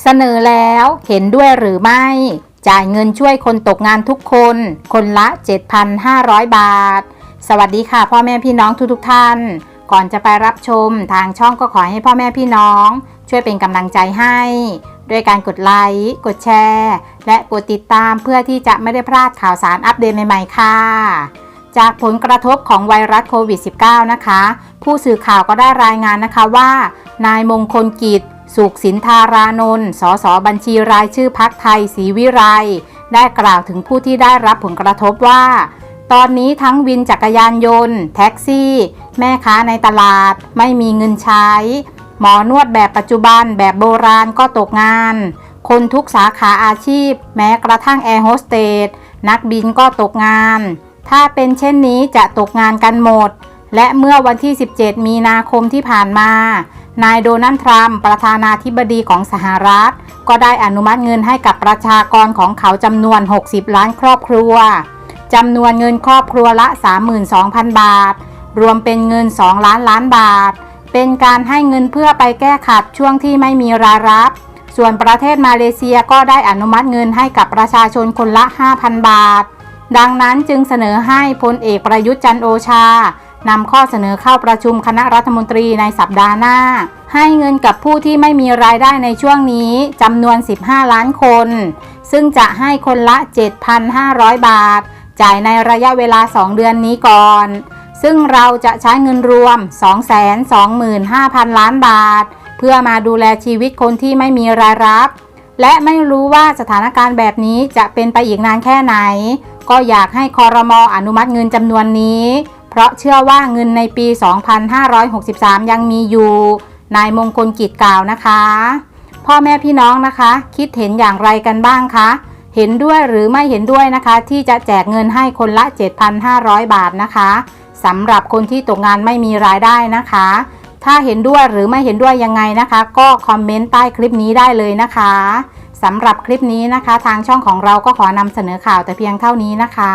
เสนอแล้วเห็นด้วยหรือไม่ จ่ายเงินช่วยคนตกงานทุกคน คนละ 7,500 บาท สวัสดีค่ะ พ่อแม่พี่น้องทุกๆทท่าน ก่อนจะไปรับชมทางช่องก็ขอให้พ่อแม่พี่น้อง ช่วยเป็นกำลังใจให้ ด้วยการกดไลค์ กดแชร์ และกดติดตามเพื่อที่จะไม่ได้พลาดข่าวสารอัปเดตใหม่ๆค่ะจากผลกระทบของไวรัสโควิด -19 นะคะ ผู้สื่อข่าวก็ได้รายงานนะคะว่า นายมงคลกิจ สุขสินธารานนท์ สสบัญชีรายชื่อพักไทยศรีวิไลได้กล่าวถึงผู้ที่ได้รับผลกระทบว่า ตอนนี้ทั้งวินจักรยานยนต์ แท็กซี่ แม่ค้าในตลาด ไม่มีเงินใช้ หมอนวดแบบปัจจุบันแบบโบราณก็ตกงาน คนทุกสาขาอาชีพ แม้กระทั่งแอร์โฮสเตสนักบินก็ตกงาน ถ้าเป็นเช่นนี้จะตกงานกันหมด และเมื่อวันที่ 17 มีนาคมที่ผ่านมา นายโดนัลด์ทรัมป์ประธานาธิบดีของสหรัฐ ก็ได้อนุมัติเงินให้กับประชากรของเขาจำนวน 60 ล้านครอบครัวจำนวนเงินครอบครัวละ 32,000 บาท รวมเป็นเงิน 2 ล้านล้านบาท เป็นการให้เงินเพื่อไปแก้ขัดช่วงที่ไม่มีรายรับ ส่วนประเทศมาเลเซียก็ได้อนุมัติเงินให้กับประชาชนคนละ 5,000 บาท ดังนั้นจึงเสนอให้พลเอกประยุทธ์จันโอชา นำข้อเสนอเข้าประชุมคณะรัฐมนตรีในสัปดาห์หน้า ให้เงินกับผู้ที่ไม่มีรายได้ในช่วงนี้จำนวน 15 ล้านคน ซึ่งจะให้คนละ 7,500 บาท จ่ายในระยะเวลา 2 เดือนนี้ก่อน ซึ่งเราจะใช้เงินรวม 225,000 ล้านบาท เพื่อมาดูแลชีวิตคนที่ไม่มีรายรับ และไม่รู้ว่าสถานการณ์แบบนี้จะเป็นไปอีกนานแค่ไหน ก็อยากให้คอรมออนุมัติเงินจำนวนนี้ เพราะเชื่อว่าเงินในปี 2563 ยังมีอยู่ นายมงคลกิจกล่าวนะคะ พ่อแม่พี่น้องนะคะ คิดเห็นอย่างไรกันบ้างคะ เห็นด้วยหรือไม่เห็นด้วยนะคะ ที่จะแจกเงินให้คนละ 7,500 บาทนะคะสำหรับคนที่ตกงานไม่มีรายได้นะคะ ถ้าเห็นด้วยหรือไม่เห็นด้วยยังไงนะคะ ก็คอมเมนต์ใต้คลิปนี้ได้เลยนะคะสำหรับคลิปนี้นะคะ ทางช่องของเราก็ขอนำเสนอข่าวแต่เพียงเท่านี้นะคะ